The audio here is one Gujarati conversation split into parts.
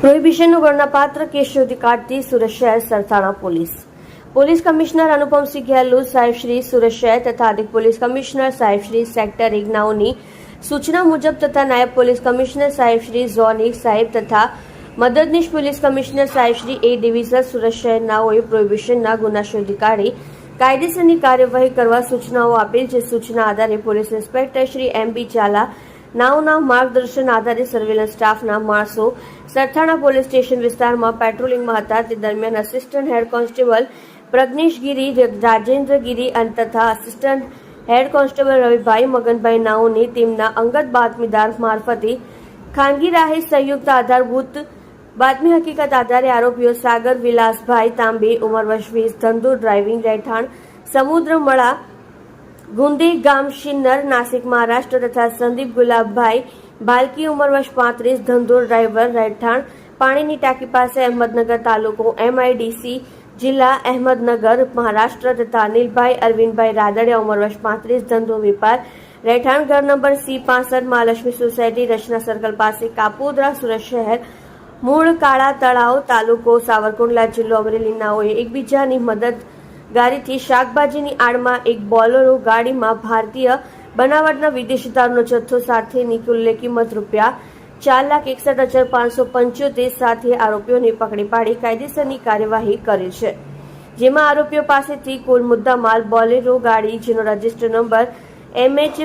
પ્રોહિબિશનનો ગણનાપાત્ર કેસ શોધી કાઢતી સુરત શહેર Sarthana police. Police commissioner Anupamsinh Gehlot સાહેબ શ્રી સુરત શહેર તથા અધિક પોલીસ કમિશનર સાહેબશ્રી સેક્ટર ઇગ્નાઓની સૂચના મુજબ તથા નાયબ પોલીસ કમિશનર સાહેબશ્રી ઝોન સાહેબ તથા મદદનીશ પોલીસ કમિશનર સાહેબ શ્રી એ ડિવિઝન સુરત શહેરનાઓએ પ્રોહિબિશનના ગુના શોધી કાઢી. કાયદેસરની કાર્યવાહી કરવા સૂચનાઓ આપેલ જે સૂચના આધારે police inspector Shri M B Zala નાવના માર્ગદર્શન આધારે સર્વેલન્સ સ્ટાફના માણસો સરથાણા પોલીસ સ્ટેશન વિસ્તારમાં પેટ્રોલિંગમાં હતા. તે દરમિયાન assistant head constable Pragnesh Giri Rajendra Giri અને તથા assistant head constable Ravibhai Maganbhai નાઓની તેમના અંગત બાતમીદાર મારફતે ખાનગી રાહે સંયુક્ત આધારભૂત બાતમી હકીકત આધારે આરોપીઓ સાગર વિલાસભાઈ તાંબે, ઉંમર વર્ષ વીસ ધંધુ ડ્રાઇવિંગ રહેઠાણ, સમુદ્રમળા ગુંદી ગામ શિન્નર, નાસિક મહારાષ્ટ્ર તથા સંદીપ ગુલાબભાઈ ભાલકી ઉંમર વર્ષ પાંત્રીસ, ધંધુર ડ્રાઈવર, રહેઠાણ, પાણીની ટાંકી પાસે અહેમદનગર તાલુકો, એમઆઈડીસી, જિલ્લા અહેમદનગર, મહારાષ્ટ્ર તથા અનિલભાઈ અરવિંદભાઈ રાદડિયા ઉંમર વર્ષ પાંત્રીસ ધંધો વેપાર, રહેઠાણ ઘર નંબર સી પાસઠ, મહાલક્ષ્મી સોસાયટી, રચના સર્કલ પાસે કાપોદરા, સુરત શહેર, મૂળ કાળા તળાવ, તાલુકો સાવરકુંડલા, જિલ્લો અમરેલીનાઓએ એકબીજાની મદદ ગાડીથી શાકભાજીની આડમાં એક બોલેરો ગાડીમાં ભારતીય બનાવટના વિદેશી દારૂનો જથ્થો સાથેની કુલ્લે કિંમત રૂપિયા ચાર લાખ એકસઠ હજાર પાંચસો પંચોતેર સાથે આરોપીઓને પકડી પાડી કાયદેસરની કાર્યવાહી કરી છે. જેમાં આરોપીઓ પાસેથી કુલ મુદ્દામાલ બોલેરો ગાડી જેનો રજિસ્ટર નંબર એમએચ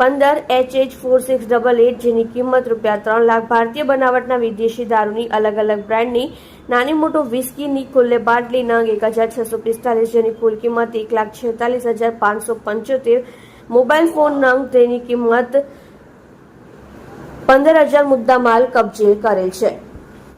પંદર H H four six double eight જેની કિંમત રૂપિયા ત્રણ લાખ ભારતીય બનાવટના વિદેશી દારૂની અલગ અલગ બ્રાન્ડની નાની મોટો વિસ્કીની કુલ્લે બાટલી નંગ એક હજાર છસો પિસ્તાલીસ જેની કુલ કિંમત એક લાખ છેતાલીસ હજાર પાંચસો પંચોતેર મોબાઈલ ફોન નંગ તેની કિંમત પંદર હજાર મુદ્દામાલ કબજે કરેલ છે.